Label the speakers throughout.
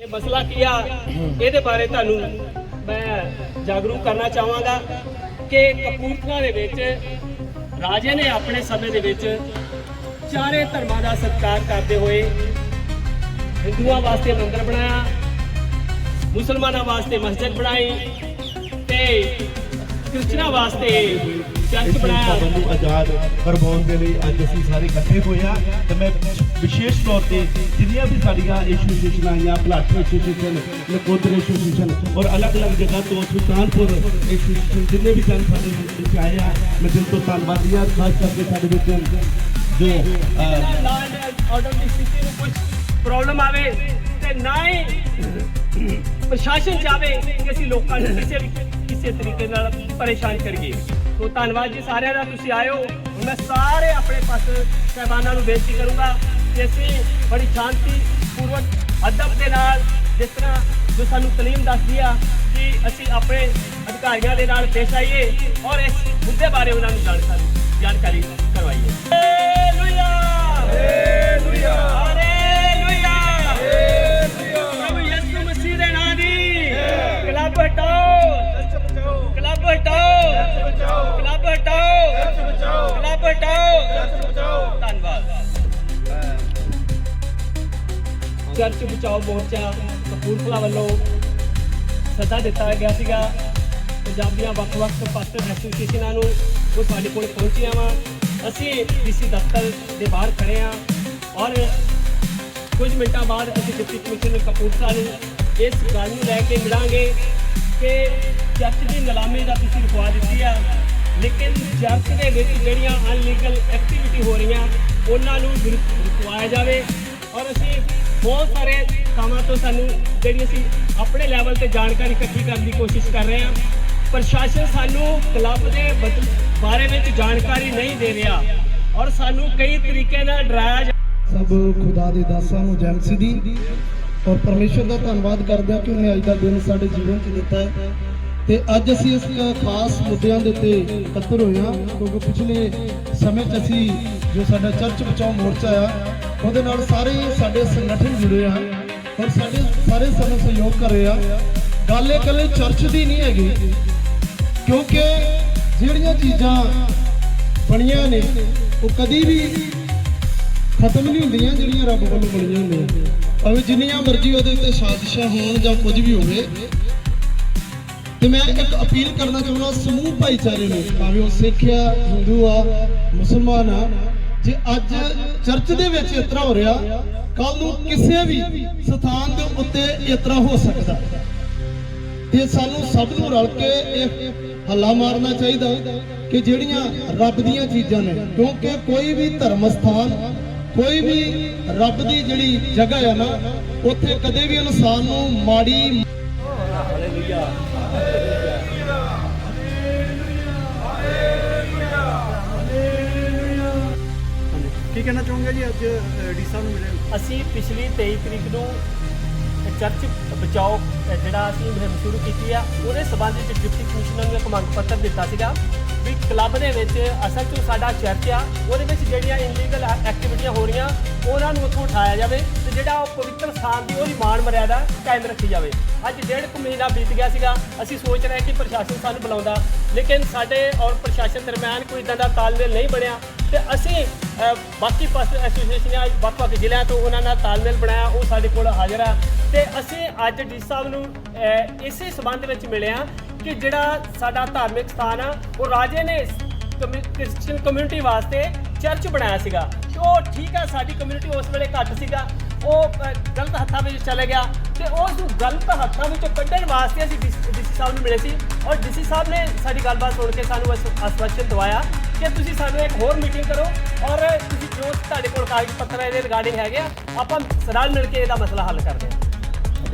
Speaker 1: ਇਹ ਮਸਲਾ ਕੀ ਆ? ਇਹਦੇ ਬਾਰੇ ਤੁਹਾਨੂੰ ਮੈਂ ਜਾਗਰੂਕ ਕਰਨਾ ਚਾਹਾਂਗਾ ਕਿ ਕਪੂਰਥਲਾ ਦੇ ਵਿੱਚ ਰਾਜੇ ਨੇ ਆਪਣੇ ਸਮੇਂ ਦੇ ਵਿੱਚ ਚਾਰੇ ਧਰਮਾਂ ਦਾ ਸਤਿਕਾਰ ਕਰਦੇ ਹੋਏ ਹਿੰਦੂਆਂ ਵਾਸਤੇ ਮੰਦਿਰ ਬਣਾਇਆ ਮੁਸਲਮਾਨਾਂ ਵਾਸਤੇ ਮਸਜਿਦ ਬਣਾਈ ਤੇ ਕ੍ਰਿਸਚਨਾਂ ਵਾਸਤੇ ਚਰਚ
Speaker 2: ਇਸ
Speaker 1: ਬਣਾਇਆ।
Speaker 2: ਭਵਨ ਨੂੰ ਆਜ਼ਾਦ ਕਰਵਾਉਣ ਦੇ ਲਈ ਅੱਜ ਅਸੀਂ ਸਾਰੇ ਇਕੱਠੇ ਹੋਏ ਹਾਂ ਤੇ ਮੈਂ ਵਿਸ਼ੇਸ਼ ਤੌਰ ਤੇ ਜਿੰਨੀਆਂ ਵੀ ਸਾਡੀਆਂ ਐਸੋਸੀਏਸ਼ਨਾਂ ਆਈਆਂ ਪਲਾਟਫਾਰਮ ਐਸੋਸੀਏਸ਼ਨ ਨਕੋਦਰ ਐਸੋਸੀਏਸ਼ਨ ਔਰ ਅਲੱਗ-ਅਲੱਗ ਜਗ੍ਹਾ ਤੋਂ ਸੁਲਤਾਨਪੁਰ ਐਸੋਸੀਏਸ਼ਨ ਜਿੰਨੇ ਵੀ ਜਨ ਸਾਡੇ ਵਿੱਚ ਆਏ ਆ ਮੈਂ ਦਿਲ ਤੋਂ ਧੰਨਵਾਦੀ ਹਾਂ ਖਾਸ ਕਰਕੇ ਸਾਡੇ ਵਿੱਚ ਜੋ ਅਹ,
Speaker 1: ਲਾਅ ਆਰਡਰ ਦੀ ਸਥਿਤੀ ਨੂੰ ਕੁਝ ਪ੍ਰੋਬਲਮ ਆਵੇ ਤੇ ਨਾ ਹੀ ਪ੍ਰਸ਼ਾਸਨ ਚਾਵੇ ਕਿ ਅਸੀਂ ਲੋਕਾਂ ਨੂੰ ਕਿਸੇ ਵੀ ਕਿਸੇ ਤਰੀਕੇ ਨਾਲ ਪਰੇਸ਼ਾਨ ਕਰੀਏ। ਸੋ ਧੰਨਵਾਦ ਜੀ ਸਾਰਿਆਂ ਦਾ ਤੁਸੀਂ ਆਇਓ। ਮੈਂ ਸਾਰੇ ਆਪਣੇ ਪਾਸ ਸਹਿਬਾਨਾਂ ਨੂੰ ਬੇਨਤੀ ਕਰੂੰਗਾ ਕਿ ਅਸੀਂ ਬੜੀ ਸ਼ਾਂਤੀ ਪੂਰਵਕ ਅਦਬ ਦੇ ਨਾਲ ਜਿਸ ਤਰ੍ਹਾਂ ਜੋ ਸਾਨੂੰ ਤਾਲੀਮ ਦੱਸਦੀ ਆ ਕਿ ਅਸੀਂ ਆਪਣੇ ਅਧਿਕਾਰੀਆਂ ਦੇ ਨਾਲ ਪੇਸ਼ ਆਈਏ ਔਰ ਇਸ ਮੁੱਦੇ ਬਾਰੇ ਉਹਨਾਂ ਨੂੰ ਜਾਣਕਾਰੀ ਜਾਣਕਾਰੀ ਕਰਵਾਈਏ। ਹਾਲੇਲੂਇਆ ਹਾਲੇਲੂਇਆ ਚਰਚ ਬਚਾਓ ਮੋਰਚਾ ਕਪੂਰਥਲਾ ਵੱਲੋਂ ਸੱਦਾ ਦਿੱਤਾ ਗਿਆ ਸੀਗਾ। ਪੰਜਾਬ ਦੀਆਂ ਵੱਖ-ਵੱਖ ਪਾਸਟਰ ਐਸੋਸੀਏਸ਼ਨਾਂ ਨੂੰ ਉਹ ਸਾਡੇ ਕੋਲ ਪਹੁੰਚੀਆਂ ਵਾ, ਅਸੀਂ ਡੀਸੀ ਦਫ਼ਤਰ ਦੇ ਬਾਹਰ ਖੜੇ ਆ ਔਰ ਕੁਝ ਮਿੰਟਾਂ ਬਾਅਦ ਅਸੀਂ ਡਿਪਟੀ ਕਮਿਸ਼ਨਰ ਕਪੂਰਥਲਾ ਨੂੰ ਇਸ ਗੱਲ ਨੂੰ ਲੈ ਕੇ ਮਿਲਾਂਗੇ ਕਿ ਚਰਚ ਦੀ ਨਿਲਾਮੀ ਦਾ ਤੁਸੀਂ ਰੁਕਵਾ ਦਿੱਤੀ ਆ। ਲੇਕਿਨ ਚਰਚ ਦੇ ਵਿੱਚ ਜਿਹੜੀਆਂ ਅਨਲੀਗਲ ਐਕਟੀਵਿਟੀ ਹੋ ਰਹੀਆਂ, ਉਹਨਾਂ ਨੂੰ ਰੁਕਵਾਇਆ ਜਾਵੇ ਔਰ ਅਸੀਂ ਬਹੁਤ ਸਾਰੇ ਥਾਵਾਂ ਤੋਂ ਸਾਨੂੰ ਜਿਹੜੀ ਅਸੀਂ ਆਪਣੇ ਲੈਵਲ ਤੇ ਜਾਣਕਾਰੀ ਇਕੱਠੀ ਕਰਨ ਦੀ ਕੋਸ਼ਿਸ਼ ਕਰ ਰਹੇ ਹਾਂ। ਪ੍ਰਸ਼ਾਸਨ ਸਾਨੂੰ ਕਲੱਬ ਦੇ ਬਾਰੇ ਵਿੱਚ ਜਾਣਕਾਰੀ ਨਹੀਂ ਦੇ ਰਿਹਾ ਔਰ ਸਾਨੂੰ ਕਈ ਤਰੀਕੇ ਨਾਲ ਡਰਾਇਆ
Speaker 3: ਸਭ ਖੁਦਾ ਦੇ ਦਾਸਾਂ ਨੂੰ ਜੈਮਸੀ ਦੀ ਔਰ ਪਰਮੇਸ਼ਰ ਦਾ ਧੰਨਵਾਦ ਕਰਦੇ ਹਾਂ ਕਿ ਉਹਨੇ ਅੱਜ ਦਾ ਦਿਨ ਸਾਡੇ ਜੀਵਨ 'ਚ ਦਿੱਤਾ ਹੈ। ਤੇ ਅੱਜ ਅਸੀਂ ਇਸ ਖਾਸ ਮੁੱਦਿਆਂ ਦੇ ਉੱਤੇ ਇਕੱਤਰ ਹੋਏ ਹਾਂ, ਕਿਉਂਕਿ ਪਿਛਲੇ ਸਮੇਂ 'ਚ ਅਸੀਂ ਜੋ ਸਾਡਾ ਚਰਚ ਬਚਾਓ ਮੋਰਚਾ ਆ ਉਹਦੇ ਨਾਲ ਸਾਰੇ ਸਾਡੇ ਸੰਗਠਨ ਜੁੜੇ ਆ ਔਰ ਸਾਡੇ ਸਾਰੇ ਸਾਨੂੰ ਸਹਿਯੋਗ ਕਰ ਰਹੇ ਆ। ਗੱਲ ਇਹ ਇਕੱਲੇ ਚਰਚ ਦੀ ਨਹੀਂ ਹੈਗੀ, ਕਿਉਂਕਿ ਜਿਹੜੀਆਂ ਚੀਜ਼ਾਂ ਬਣੀਆਂ ਨੇ, ਉਹ ਕਦੀ ਵੀ ਖਤਮ ਨਹੀਂ ਹੁੰਦੀਆਂ ਜਿਹੜੀਆਂ ਰੱਬ ਵੱਲੋਂ ਬਣੀਆਂ ਹੁੰਦੀਆਂ। ਭਾਵੇਂ ਜਿੰਨੀਆਂ ਮਰਜ਼ੀ ਉਹਦੇ ਉੱਤੇ ਸਾਜ਼ਿਸ਼ਾਂ ਹੋਣ ਜਾਂ ਕੁਝ ਵੀ ਹੋਵੇ। ਤੇ ਮੈਂ ਇੱਕ ਅਪੀਲ ਕਰਨਾ ਚਾਹੁੰਦਾ, ਸਮੂਹ ਭਾਈਚਾਰੇ ਨੂੰ, ਭਾਵੇਂ ਉਹ ਸਿੱਖ ਆ, ਹਿੰਦੂ ਆ, ਮੁਸਲਮਾਨ ਆ ਜੇ ਅੱਜ ਚਰਚ ਦੇ ਵਿੱਚ ਇਸ ਹੋ ਰਿਹਾ ਕੱਲ ਨੂੰ ਕਿਸੇ ਵੀ ਸਥਾਨ ਦੇ ਉੱਤੇ ਇਸ ਹੋ ਸਕਦਾ। ਤੇ ਸਾਨੂੰ ਸਭ ਨੂੰ ਰਲ ਕੇ ਇਹ ਹੱਲਾ ਮਾਰਨਾ ਚਾਹੀਦਾ ਕਿ ਜਿਹੜੀਆਂ ਰੱਬ ਦੀਆਂ ਚੀਜ਼ਾਂ ਨੇ, ਕਿਉਂਕਿ ਕੋਈ ਵੀ ਧਰਮ ਸਥਾਨ ਕੋਈ ਵੀ ਰੱਬ ਦੀ ਜਿਹੜੀ ਜਗ੍ਹਾ ਹੈ ਨਾ, ਉੱਥੇ ਕਦੇ ਵੀ ਇਨਸਾਨ ਨੂੰ ਮਾੜੀ
Speaker 4: ਕੀ ਕਹਿਣਾ ਚਾਹੋਗੇ ਜੀ ਅੱਜ ਡੀ ਸਾਹਿਬ ਨੂੰ ਮਿਲੇ
Speaker 1: ਅਸੀਂ ਪਿਛਲੀ 23 ਤਰੀਕ ਨੂੰ ਚਰਚ ਬਚਾਓ ਜਿਹੜਾ ਅਸੀਂ ਮੁਹਿੰਮ ਸ਼ੁਰੂ ਕੀਤੀ ਆ, ਉਹਦੇ ਸਬੰਧ ਵਿੱਚ ਡਿਪਟੀ ਕਮਿਸ਼ਨਰ ਨੂੰ ਇੱਕ ਮੰਗ ਪੱਤਰ ਦਿੱਤਾ ਸੀਗਾ। ਵੀ ਕਲੱਬ ਦੇ ਵਿੱਚ ਅਸਲ 'ਚ ਸਾਡਾ ਚਰਚ ਆ, ਉਹਦੇ ਵਿੱਚ ਜਿਹੜੀਆਂ ਇਨਲੀਗਲ ਐਕਟੀਵਿਟੀਆਂ ਹੋ ਰਹੀਆਂ, ਉਹਨਾਂ ਨੂੰ ਉੱਥੋਂ ਉਠਾਇਆ ਜਾਵੇ ਤੇ ਜਿਹੜਾ ਉਹ ਪਵਿੱਤਰ ਸਥਾਨ ਦੀ ਉਹਦੀ ਮਾਣ ਮਰਿਆਦਾ ਕਾਇਮ ਰੱਖੀ ਜਾਵੇ। ਅੱਜ ਡੇਢ ਕੁ ਮਹੀਨਾ ਬੀਤ ਗਿਆ ਸੀਗਾ, ਅਸੀਂ ਸੋਚ ਰਹੇ ਕਿ ਪ੍ਰਸ਼ਾਸਨ ਸਾਨੂੰ ਬੁਲਾਉਂਦਾ, ਲੇਕਿਨ ਸਾਡੇ ਔਰ ਪ੍ਰਸ਼ਾਸਨ ਦਰਮਿਆਨ ਕੋਈ ਇਦਾਂ ਦਾ ਤਾਲਮੇਲ ਨਹੀਂ ਬਣਿਆ ਤੇ ਅਸੀਂ ਬਾਕੀ ਪਾਸ ਐਸੋਸੀਏਸ਼ਨਾਂ ਵੱਖ-ਵੱਖ ਜ਼ਿਲ੍ਹਿਆਂ ਤੋਂ ਉਹਨਾਂ ਨਾਲ ਤਾਲਮੇਲ ਬਣਾਇਆ, ਉਹ ਸਾਡੇ ਕੋਲ ਹਾਜ਼ਰ ਆ। ਤੇ ਅਸੀਂ ਅੱਜ ਡੀ ਸਾਹਿਬ ਨੂੰ ਇਸੇ ਸਬੰਧ ਵਿੱਚ ਮਿਲੇ ਆ ਕਿ ਜਿਹੜਾ ਸਾਡਾ ਧਾਰਮਿਕ ਸਥਾਨ ਆ, ਉਹ ਰਾਜੇ ਨੇ ਕਮਿ- ਕ੍ਰਿਸਚੀਅਨ ਕਮਿਊਨਿਟੀ ਵਾਸਤੇ ਚਰਚ ਬਣਾਇਆ ਸੀਗਾ। ਉਹ ਠੀਕ ਆ, ਸਾਡੀ ਕਮਿਊਨਿਟੀ ਉਸ ਵੇਲੇ ਘੱਟ ਸੀਗਾ। ਉਹ ਗਲਤ ਹੱਥਾਂ ਵਿੱਚ ਚਲੇ ਗਿਆ ਤੇ ਉਸ ਨੂੰ ਗਲਤ ਹੱਥਾਂ ਵਿੱਚੋਂ ਕੱਢਣ ਵਾਸਤੇ ਅਸੀਂ ਡੀਸੀ ਸਾਹਿਬ ਨੂੰ ਮਿਲੇ ਸੀ ਔਰ ਡੀਸੀ ਸਾਹਿਬ ਨੇ ਸਾਡੀ ਗੱਲਬਾਤ ਸੁਣ ਕੇ ਸਾਨੂੰ ਅਸ- ਆਸ਼ਵਾਸਨ ਦਵਾਇਆ ਕਿ ਤੁਸੀਂ ਸਾਨੂੰ ਇੱਕ ਹੋਰ ਮੀਟਿੰਗ ਕਰੋ ਔਰ ਤੁਸੀਂ ਜੋ ਤੁਹਾਡੇ ਕੋਲ ਕਾਗਜ਼ ਪੱਤਰ ਇਹਦੇ ਰਿਗਾਰਡਿੰਗ ਹੈਗੇ ਆ, ਆਪਾਂ ਰਲ ਮਿਲ ਕੇ ਇਹਦਾ ਮਸਲਾ ਹੱਲ ਕਰਦੇ ਹਾਂ।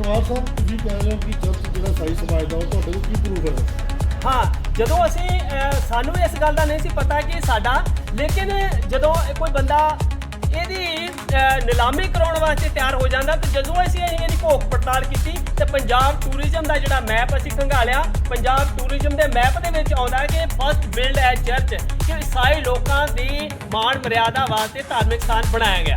Speaker 4: ਅਟਵਾਰ ਸਾਹਿਬ ਤੁਸੀਂ ਕਹਿ ਰਹੇ ਹੋ ਕਿ ਚਰਚ ਜਿਹੜਾ ਸਾਈ ਸਮਾਜ ਉਹ ਤੁਹਾਡੇ ਕੋਲ ਕੀ ਪ੍ਰੂਫ ਹੈ?
Speaker 1: ਹਾਂ ਜਦੋਂ ਅਸੀਂ ਅਹ, ਸਾਨੂੰ ਇਸ ਗੱਲ ਦਾ ਨਹੀਂ ਸੀ ਪਤਾ ਕਿ ਸਾਡਾ ਲੇਕਿਨ ਜਦੋਂ ਇਹ ਕੋਈ ਬੰਦਾ ਇਹਦੀ ਨਿਲਾਮੀ ਕਰਾਉਣ ਵਾਸਤੇ ਤਿਆਰ ਹੋ ਜਾਂਦਾ ਤੇ ਜਦੋਂ ਅਸੀਂ ਇਹਦੀ ਭੋਖ ਪੜਤਾਲ ਕੀਤੀ ਤੇ ਪੰਜਾਬ ਟੂਰਿਜ਼ਮ ਦਾ ਜਿਹੜਾ ਮੈਪ ਅਸੀਂ ਖੰਗਾਲਿਆ ਪੰਜਾਬ ਟੂਰਿਜ਼ਮ ਦੇ ਮੈਪ ਦੇ ਵਿੱਚ ਆਉਂਦਾ ਕਿ ਫਸਟ ਬਿਲਡ ਹੈ ਚਰਚ ਕਿ ਈਸਾਈ ਲੋਕਾਂ ਦੀ ਮਾਣ ਮਰਿਆਦਾ ਵਾਸਤੇ ਧਾਰਮਿਕ ਸਥਾਨ ਬਣਾਇਆ ਗਿਆ।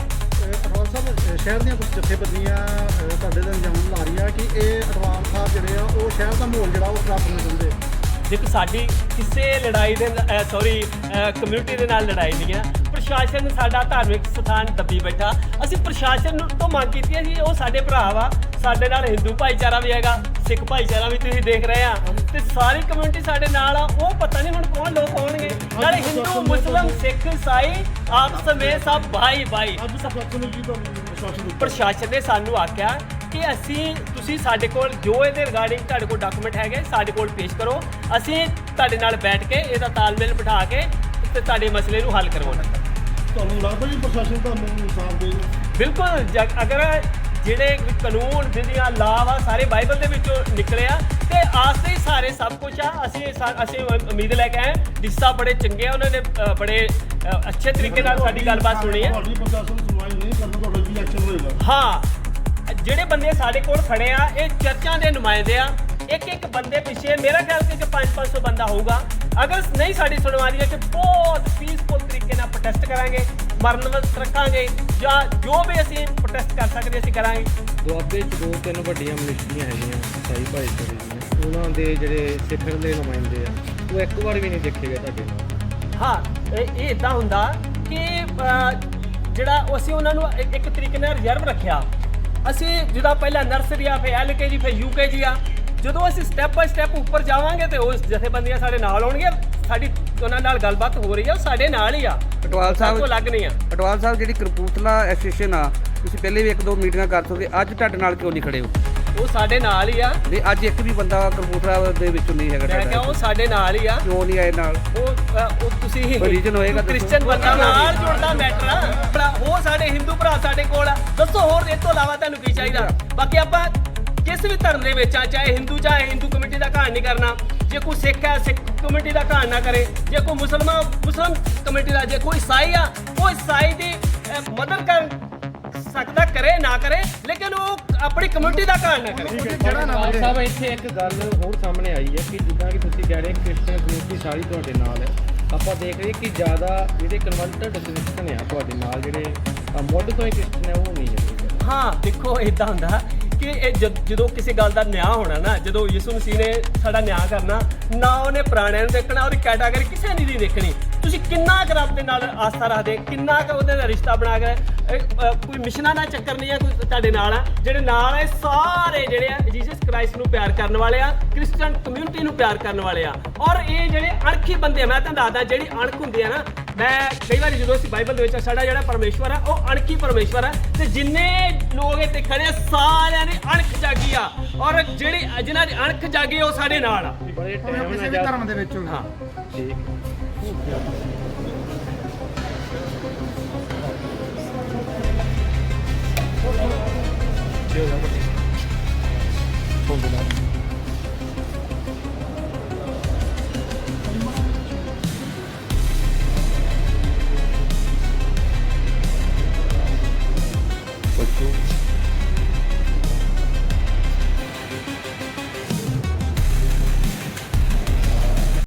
Speaker 4: ਸਾਹਿਬ ਸ਼ਹਿਰ ਦੀਆਂ ਕੁਝ ਜਥੇਬੰਦੀਆਂ ਅਹ ਤੁਹਾਡੇ ਤੇ ਇਲਜ਼ਾਮ ਲਾ ਰਹੀਆਂ ਕਿ ਇਹ ਅਡਵਾਨ ਸਾਹਿਬ ਜਿਹੜੇ ਆ, ਉਹ ਸ਼ਹਿਰ ਦਾ ਮਾਹੌਲ ਜਿਹੜਾ, ਉਹ ਖਰਾਬ ਕਰਨਾ ਚਾਹੁੰਦੇ
Speaker 1: ਦੇਖੋ, ਸਾਡੀ ਕਿਸੇ ਲੜਾਈ ਦੇ ਸੌਰੀ ਕਮਿਊਨਿਟੀ ਦੇ ਨਾਲ ਲੜਾਈ ਨਹੀਂ ਹੈ ਪ੍ਰਸ਼ਾਸਨ ਸਾਡਾ ਧਾਰਮਿਕ ਸਥਾਨ ਦੱਬੀ ਬੈਠਾ। ਅਸੀਂ ਪ੍ਰਸ਼ਾਸਨ ਨੂੰ ਤੋਂ ਮੰਗ ਕੀਤੀ ਹੈ ਜੀ ਉਹ ਸਾਡੇ ਭਰਾ ਵਾ ਸਾਡੇ ਨਾਲ ਹਿੰਦੂ ਭਾਈਚਾਰਾ ਵੀ ਹੈਗਾ ਸਿੱਖ ਭਾਈਚਾਰਾ ਵੀ ਤੁਸੀਂ ਦੇਖ ਰਹੇ ਆ। ਤੇ ਸਾਰੀ ਕਮਿਊਨਿਟੀ ਸਾਡੇ ਨਾਲ ਆ ਉਹ ਪਤਾ ਨਹੀਂ ਹੁਣ ਕੌਣ ਲੋਕ ਹੋਣਗੇ। ਨਾਲੇ ਹਿੰਦੂ ਮੁਸਲਮ ਸਿੱਖ ਈਸਾਈ ਆਪਸ ਵਿੱਚ ਸਭ ਭਾਈ ਭਾਈ
Speaker 4: ਪ੍ਰਸ਼ਾਸਨ ਨੇ
Speaker 1: ਸਾਨੂੰ ਆਖਿਆ ਕਿ ਅਸੀਂ ਤੁਸੀਂ ਸਾਡੇ ਕੋਲ ਜੋ ਇਹਦੇ ਰਿਗਾਰਡਿੰਗ ਤੁਹਾਡੇ ਕੋਲ ਡਾਕੂਮੈਂਟ ਹੈਗੇ ਸਾਡੇ ਕੋਲ ਪੇਸ਼ ਕਰੋ। ਅਸੀਂ ਤੁਹਾਡੇ ਨਾਲ ਬੈਠ ਕੇ ਇਹਦਾ ਤਾਲਮੇਲ ਬਿਠਾ ਕੇ ਤੇ ਤੁਹਾਡੇ ਮਸਲੇ ਨੂੰ ਹੱਲ ਕਰਵਾਉਣਾ।
Speaker 4: ਤੁਹਾਨੂੰ ਲੱਗਦਾ ਜੀ ਪ੍ਰਸ਼ਾਸਨ ਤੁਹਾਨੂੰ ਇਨਸਾਫ ਦੇ
Speaker 1: ਬਿਲਕੁਲ ਅਗਰ ਜਿਹੜੇ ਕਾਨੂੰਨ ਵਿਧੀਆਂ ਲਾਅ ਵਾ ਸਾਰੇ ਬਾਈਬਲ ਦੇ ਵਿੱਚੋਂ ਨਿਕਲੇ ਆ ਤੇ ਆਸਤੇ ਹੀ ਸਾਰੇ ਸਭ ਕੁਝ ਆ ਅਸੀਂ ਸਾ- ਅਸੀਂ ਉਮੀਦ ਲੈ ਕੇ ਆਏ ਡਿਸਾ ਬੜੇ ਚੰਗੇ ਆ ਉਹਨਾਂ ਨੇ ਅ, ਬੜੇ ਅ, ਅੱਛੇ ਤਰੀਕੇ ਨਾਲ ਸਾਡੀ ਗੱਲਬਾਤ ਸੁਣੀ ਹੈ
Speaker 4: ਤੁਹਾਡੀ ਪ੍ਰਸ਼ਾਸਨ ਸੁਣਵਾਈ ਨਹੀਂ ਕਰਦਾ ਤੁਹਾਡਾ ਕੀ ਐਕਸ਼ਨ ਹੋਏਗਾ?
Speaker 1: ਹਾਂ ਜਿਹੜੇ ਬੰਦੇ ਸਾਡੇ ਕੋਲ ਖੜੇ ਆ ਇਹ ਚਰਚਾਂ ਦੇ ਨੁਮਾਇੰਦੇ ਆ ਇੱਕ ਇੱਕ ਬੰਦੇ ਪਿੱਛੇ ਮੇਰਾ ਖਿਆਲ ਸੀ ਕਿ 5-500 ਬੰਦਾ ਹੋਊਗਾ ਅਗਰ ਨਹੀਂ ਸਾਡੀ ਸੁਣਵਾਈ ਹੈ ਕਿ ਬਹੁਤ ਪੀਸਫੁਲ ਤਰੀਕੇ ਨਾਲ ਪ੍ਰੋਟੈਸਟ ਕਰਾਂਗੇ ਮਰਨ ਵਰਤ ਰੱਖਾਂਗੇ ਜਾਂ ਜੋ ਵੀ ਅਸੀਂ ਪ੍ਰੋਟੈਸਟ ਕਰ ਸਕਦੇ ਅਸੀਂ ਕਰਾਂਗੇ।
Speaker 5: ਦੁਆਬੇ 'ਚ ਦੋ ਤਿੰਨ ਵੱਡੀਆਂ ਮਿਨਿਸਟਰੀਆਂ ਹੈਗੀਆਂ ਸਾਈ ਭਾਈਚਾਰੇ ਦੀਆਂ ਉਹਨਾਂ ਦੇ ਜਿਹੜੇ ਸਿੱਖ ਦੇ ਨੁਮਾਇੰਦੇ ਆ ਉਹ ਇੱਕ ਵਾਰ ਵੀ ਨਹੀਂ ਦੇਖੇ ਗਏ ਤੁਹਾਡੇ ਨਾਲ।
Speaker 1: ਹਾਂ ਇਹ ਇਦਾਂ ਹੁੰਦਾ ਕਿ ਜਿਹੜਾ ਅਸੀਂ ਉਹਨਾਂ ਨੂੰ ਇੱਕ ਤਰੀਕੇ ਨਾਲ ਰਿਜ਼ਰਵ ਰੱਖਿਆ। ਅਸੀਂ ਜਿਹਦਾ ਪਹਿਲਾਂ ਨਰਸਰੀ ਆ ਫਿਰ ਐਲਕੇਜੀ ਫਿਰ ਯੂਕੇਜੀ ਆ ਜਦੋਂ ਅਸੀਂ ਸਟੈਪ ਬਾਈ ਸਟੈਪ ਉੱਪਰ ਜਾਵਾਂਗੇ ਤੇ ਉਸ ਜਥੇਬੰਦੀਆਂ ਸਾਡੇ ਨਾਲ ਆਉਣਗੀਆਂ ਸਾਡੀ ਉਹਨਾਂ ਨਾਲ ਗੱਲਬਾਤ ਹੋ ਰਹੀ ਆ ਉਹ ਸਾਡੇ ਨਾਲ ਹੀ ਆ।
Speaker 6: ਅਟਵਾਲ
Speaker 1: ਸਾਡੇ ਤੋਂ
Speaker 6: ਸਾਹਿਬ
Speaker 1: ਅਲੱਗ ਨਹੀਂ ਆ।
Speaker 6: ਅਟਵਾਲ ਸਾਹਿਬ ਜਿਹੜੀ ਕਰਪੂਤਲਾ ਐਸੋਸੀਏਸ਼ਨ ਆ ਤੁਸੀਂ ਪਹਿਲੇ ਵੀ ਇੱਕ ਦੋ ਮੀਟਿੰਗਾਂ ਕਰ ਸਕਦੇ ਅੱਜ ਤੁਹਾਡੇ ਨਾਲ ਕਿਉਂ ਨਹੀਂ ਖੜੇ ਹੋ?
Speaker 1: ਉਹ ਸਾਡੇ ਨਾਲ ਹੀ ਆ।
Speaker 6: ਨਹੀਂ ਅੱਜ ਇੱਕ ਵੀ ਬੰਦਾ ਕਰਪੂਤਲਾ ਦੇ ਵਿੱਚੋਂ ਨਹੀਂ ਹੈਗਾ
Speaker 1: ਮੈਂ ਕਿਹਾ ਉਹ ਸਾਡੇ ਨਾਲ ਹੀ ਆ।
Speaker 6: ਕਿਉਂ ਨਹੀਂ ਆਏ ਨਾਲ?
Speaker 1: ਉਹ ਉਹ ਤੁਸੀਂ
Speaker 6: reason ਹੋਏਗਾ।
Speaker 1: ਕ੍ਰਿਸਚੀਅਨ ਬੰਦਾ ਨਾਲ ਜੁੜਦਾ ਮੈਟਰ ਆ। ਉਹ ਸਾਡੇ ਹਿੰਦੂ ਭਰਾ ਸਾਡੇ ਕੋਲ ਆ। ਦੱਸੋ ਹੋਰ ਇਸ ਤੋਂ ਇਲਾਵਾ ਤੁਹਾਨੂੰ ਕੀ ਚਾਹੀਦਾ? ਬਾਕੀ ਆਪਾਂ ਕਿਸ ਵੀ ਧਰਮ ਦੇ ਵਿੱਚ ਆ ਚਾਹੇ ਹਿੰਦੂ ਚਾਹੇ ਹਿੰਦੂ ਕਮਿਊਨਿਟੀ ਦਾ ਘਾਣ ਨਹੀਂ ਕਰਨਾ ਜੇ ਕੋਈ ਸਿੱਖ ਹੈ ਸਿੱਖ ਕਮਿਊਨਿਟੀ ਦਾ ਘਾਣ ਨਾ ਕਰੇ ਜੇ ਕੋਈ ਮੁਸਲਮਾਨ ਮੁਸਲਮ ਕਮਿਊਨਿਟੀ ਦਾ ਜੇ ਕੋਈ ਈਸਾਈ ਆ ਉਹ ਈਸਾਈ ਦੀ ਮਦਦ ਕਰ ਸਕਦਾ ਕਰੇ ਨਾ ਕਰੇ ਲੇਕਿਨ ਉਹ ਆਪਣੀ ਕਮਿਊਨਿਟੀ ਦਾ ਘਾਣ ਨਾ ਕਰੇ।
Speaker 5: ਜਿਹੜਾ ਨਾ ਸਾਹਿਬ ਇੱਥੇ ਇੱਕ ਗੱਲ ਹੋਰ ਸਾਹਮਣੇ ਆਈ ਹੈ ਕਿ ਜਿੱਦਾਂ ਕਿ ਤੁਸੀਂ ਕਹਿ ਰਹੇ ਕ੍ਰਿਸਚੀਅਨ ਕਮਿਊਨਿਟੀ ਸਾਰੀ ਤੁਹਾਡੇ ਨਾਲ ਹੈ। ਆਪਾਂ ਦੇਖ ਰਹੇ ਕਿ ਜ਼ਿਆਦਾ ਜਿਹੜੇ ਕਨਵਰਟਡ ਕ੍ਰਿਸਚੀਅਨ ਆ ਤੁਹਾਡੇ ਨਾਲ ਜਿਹੜੇ ਮੁੱਢ ਤੋਂ ਹੀ ਕ੍ਰਿਸਚੀਅਨ ਹੈ ਉਹ ਨਹੀਂ ਹੈ।
Speaker 1: ਹਾਂ ਦੇਖੋ ਇਦਾਂ ਹੁੰਦਾ ਕਿ ਇਹ ਜਦ- ਜਦੋਂ ਕਿਸੇ ਗੱਲ ਦਾ ਨਿਆਂ ਹੋਣਾ ਨਾ ਜਦੋਂ ਯਿਸੂ ਮਸੀਹ ਨੇ ਸਾਡਾ ਨਿਆਂ ਕਰਨਾ ਨਾ ਉਹਨੇ ਪੁਰਾਣਿਆਂ ਨੂੰ ਦੇਖਣਾ ਉਹਦੀ ਕੈਟਾਗਰੀ ਕਿਸੇ ਨੇ ਨਹੀਂ ਦੇਖਣੀ। ਤੁਸੀਂ ਕਿੰਨਾ ਕੁ ਰੱਬ ਦੇ ਨਾਲ ਆਸਥਾ ਰੱਖਦੇ ਕਿੰਨਾ ਕੁ ਉਹਦੇ ਨਾਲ ਰਿਸ਼ਤਾ ਬਣਾ ਕੇ ਇਹ, ਅ, ਕੋਈ ਮਿਸ਼ਨਾਂ ਦਾ ਚੱਕਰ ਨਹੀਂ ਹੈ ਕੋਈ ਤੁਹਾਡੇ ਨਾਲ ਆ ਜਿਹੜੇ ਨਾਲ ਆ ਸਾਰੇ ਜਿਹੜੇ ਆ ਜੀਸਸ ਕ੍ਰਾਈਸਟ ਨੂੰ ਪਿਆਰ ਕਰਨ ਵਾਲੇ ਆ ਕ੍ਰਿਸਚੀਅਨ ਕਮਿਊਨਿਟੀ ਨੂੰ ਪਿਆਰ ਕਰਨ ਵਾਲੇ ਆ। ਔਰ ਇਹ ਜਿਹੜੇ ਅਣਖੀ ਬੰਦੇ ਆ, ਮੈਂ ਤੁਹਾਨੂੰ ਦੱਸਦਾ ਜਿਹੜੀ ਅਣਖ ਹੁੰਦੀ ਆ ਨਾ ਮੈਂ ਕਈ ਵਾਰੀ ਜਦੋਂ ਅਸੀਂ ਬਾਈਬਲ ਦੇ ਵਿੱਚ ਸਾਡਾ ਜਿਹੜਾ ਪਰਮੇਸ਼ਵਰ ਆ ਉਹ ਅਣਖੀ ਪਰਮੇਸ਼ਵਰ ਆ। ਤੇ ਜਿੰਨੇ ਲੋਕ ਇੱਥੇ ਖੜੇ ਆ ਸਾਰਿਆਂ ਦੀ ਅਣਖ ਜਾਗੀ ਆ। ਔਰ ਜਿਹੜੀ ਜਿਨ੍ਹਾਂ ਦੀ ਅਣਖ ਜਾਗੀ ਆ, ਉਹ ਸਾਡੇ ਨਾਲ ਆ।
Speaker 5: ਬੜੇ ਟਾਈਮ ਨਾਲ ਜਦ
Speaker 4: ਧਰਮ ਦੇ ਵਿੱਚ
Speaker 1: ਹਾਂ।
Speaker 5: ਠੀਕ
Speaker 4: ਹੋਊਗਾ